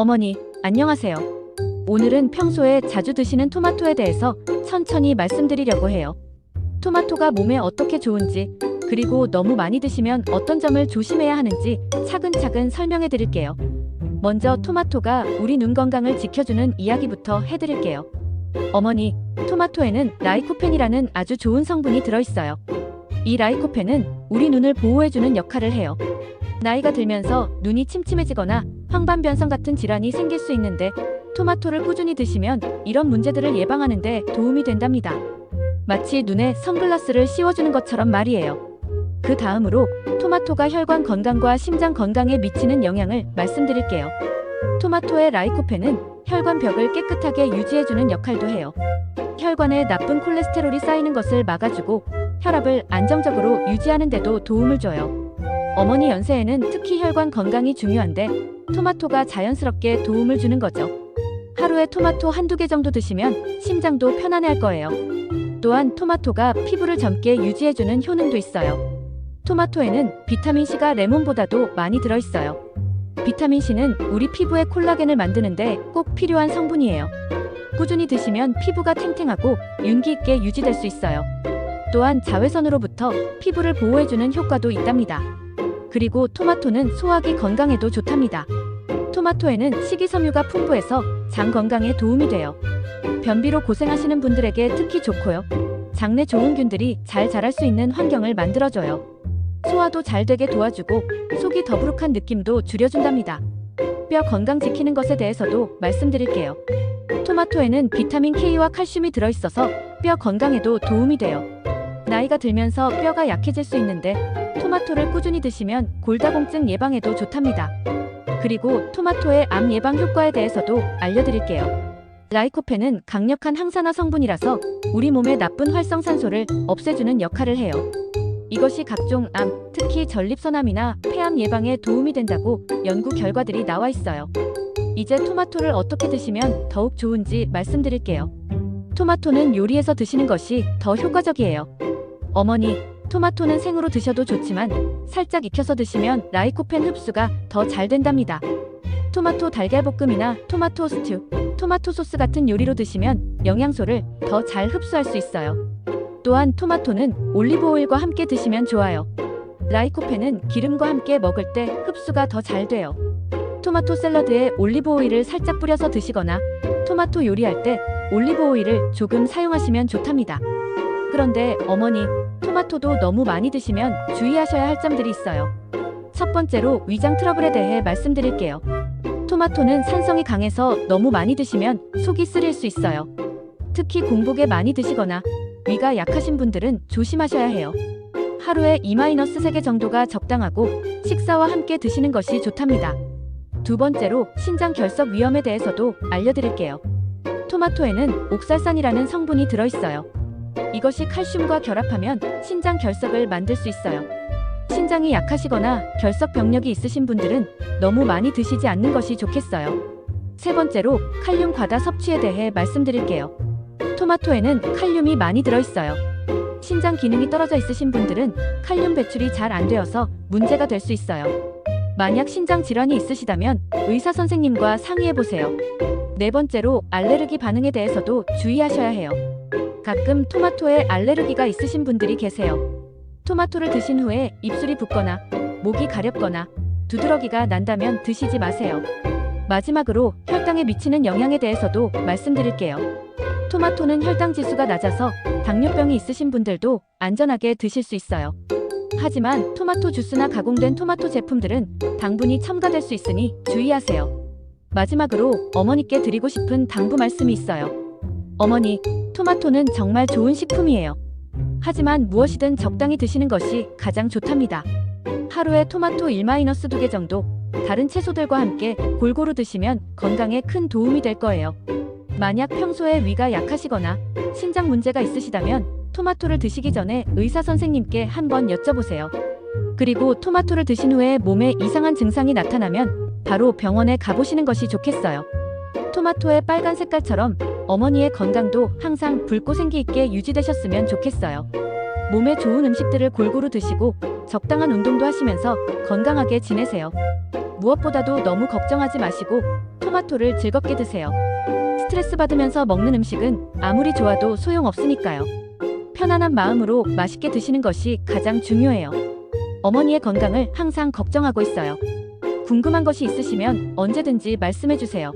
어머니, 안녕하세요. 오늘은 평소에 자주 드시는 토마토에 대해서 천천히 말씀드리려고 해요. 토마토가 몸에 어떻게 좋은지, 그리고 너무 많이 드시면 어떤 점을 조심해야 하는지 차근차근 설명해 드릴게요. 먼저 토마토가 우리 눈 건강을 지켜주는 이야기부터 해드릴게요. 어머니, 토마토에는 라이코펜이라는 아주 좋은 성분이 들어있어요. 이 라이코펜은 우리 눈을 보호해주는 역할을 해요. 나이가 들면서 눈이 침침해지거나 황반변성 같은 질환이 생길 수 있는데 토마토를 꾸준히 드시면 이런 문제들을 예방하는 데 도움이 된답니다. 마치 눈에 선글라스를 씌워주는 것처럼 말이에요. 그 다음으로 토마토가 혈관 건강과 심장 건강에 미치는 영향을 말씀드릴게요. 토마토의 라이코펜은 혈관 벽을 깨끗하게 유지해주는 역할도 해요. 혈관에 나쁜 콜레스테롤이 쌓이는 것을 막아주고 혈압을 안정적으로 유지하는 데도 도움을 줘요. 어머니 연세에는 특히 혈관 건강이 중요한데 토마토가 자연스럽게 도움을 주는 거죠. 하루에 토마토 한두 개 정도 드시면 심장도 편안해할 거예요. 또한 토마토가 피부를 젊게 유지해주는 효능도 있어요. 토마토에는 비타민C가 레몬보다도 많이 들어있어요. 비타민C는 우리 피부의 콜라겐을 만드는데 꼭 필요한 성분이에요. 꾸준히 드시면 피부가 탱탱하고 윤기 있게 유지될 수 있어요. 또한 자외선으로부터 피부를 보호해주는 효과도 있답니다. 그리고 토마토는 소화기 건강에도 좋답니다. 토마토에는 식이섬유가 풍부해서 장 건강에 도움이 돼요. 변비로 고생하시는 분들에게 특히 좋고요. 장내 좋은 균들이 잘 자랄 수 있는 환경을 만들어줘요. 소화도 잘 되게 도와주고 속이 더부룩한 느낌도 줄여준답니다. 뼈 건강 지키는 것에 대해서도 말씀드릴게요. 토마토에는 비타민 K와 칼슘이 들어있어서 뼈 건강에도 도움이 돼요. 나이가 들면서 뼈가 약해질 수 있는데 토마토를 꾸준히 드시면 골다공증 예방에도 좋답니다. 그리고 토마토의 암 예방 효과에 대해서도 알려드릴게요. 라이코펜은 강력한 항산화 성분이라서 우리 몸의 나쁜 활성산소를 없애주는 역할을 해요. 이것이 각종 암, 특히 전립선암이나 폐암 예방에 도움이 된다고 연구 결과들이 나와 있어요. 이제 토마토를 어떻게 드시면 더욱 좋은지 말씀드릴게요. 토마토는 요리해서 드시는 것이 더 효과적이에요. 어머니, 토마토는 생으로 드셔도 좋지만 살짝 익혀서 드시면 라이코펜 흡수가 더 잘 된답니다. 토마토 달걀볶음이나 토마토 스튜, 토마토 소스 같은 요리로 드시면 영양소를 더 잘 흡수할 수 있어요. 또한 토마토는 올리브 오일과 함께 드시면 좋아요. 라이코펜은 기름과 함께 먹을 때 흡수가 더 잘 돼요. 토마토 샐러드에 올리브 오일을 살짝 뿌려서 드시거나 토마토 요리할 때 올리브 오일을 조금 사용하시면 좋답니다. 그런데 어머니, 토마토도 너무 많이 드시면 주의하셔야 할 점들이 있어요. 첫 번째로 위장 트러블에 대해 말씀드릴게요. 토마토는 산성이 강해서 너무 많이 드시면 속이 쓰릴 수 있어요. 특히 공복에 많이 드시거나 위가 약하신 분들은 조심하셔야 해요. 하루에 2-3개 정도가 적당하고 식사와 함께 드시는 것이 좋답니다. 두 번째로 신장 결석 위험에 대해서도 알려드릴게요. 토마토에는 옥살산이라는 성분이 들어있어요. 이것이 칼슘과 결합하면 신장 결석을 만들 수 있어요. 신장이 약하시거나 결석 병력이 있으신 분들은 너무 많이 드시지 않는 것이 좋겠어요. 세 번째로 칼륨 과다 섭취에 대해 말씀드릴게요. 토마토에는 칼륨이 많이 들어있어요. 신장 기능이 떨어져 있으신 분들은 칼륨 배출이 잘 안 되어서 문제가 될 수 있어요. 만약 신장 질환이 있으시다면 의사 선생님과 상의해 보세요. 네 번째로 알레르기 반응에 대해서도 주의하셔야 해요. 가끔 토마토에 알레르기가 있으신 분들이 계세요. 토마토를 드신 후에 입술이 붓거나 목이 가렵거나 두드러기가 난다면 드시지 마세요. 마지막으로 혈당에 미치는 영향에 대해서도 말씀드릴게요. 토마토는 혈당 지수가 낮아서 당뇨병이 있으신 분들도 안전하게 드실 수 있어요. 하지만 토마토 주스나 가공된 토마토 제품들은 당분이 첨가될 수 있으니 주의하세요. 마지막으로 어머니께 드리고 싶은 당부 말씀이 있어요. 어머니, 토마토는 정말 좋은 식품이에요. 하지만 무엇이든 적당히 드시는 것이 가장 좋답니다. 하루에 토마토 1-2개 정도 다른 채소들과 함께 골고루 드시면 건강에 큰 도움이 될 거예요. 만약 평소에 위가 약하시거나 신장 문제가 있으시다면 토마토를 드시기 전에 의사 선생님께 한번 여쭤보세요. 그리고 토마토를 드신 후에 몸에 이상한 증상이 나타나면 바로 병원에 가보시는 것이 좋겠어요. 토마토의 빨간 색깔처럼 어머니의 건강도 항상 붉고 생기 있게 유지되셨으면 좋겠어요. 몸에 좋은 음식들을 골고루 드시고 적당한 운동도 하시면서 건강하게 지내세요. 무엇보다도 너무 걱정하지 마시고 토마토를 즐겁게 드세요. 스트레스 받으면서 먹는 음식은 아무리 좋아도 소용없으니까요. 편안한 마음으로 맛있게 드시는 것이 가장 중요해요. 어머니의 건강을 항상 걱정하고 있어요. 궁금한 것이 있으시면 언제든지 말씀해 주세요.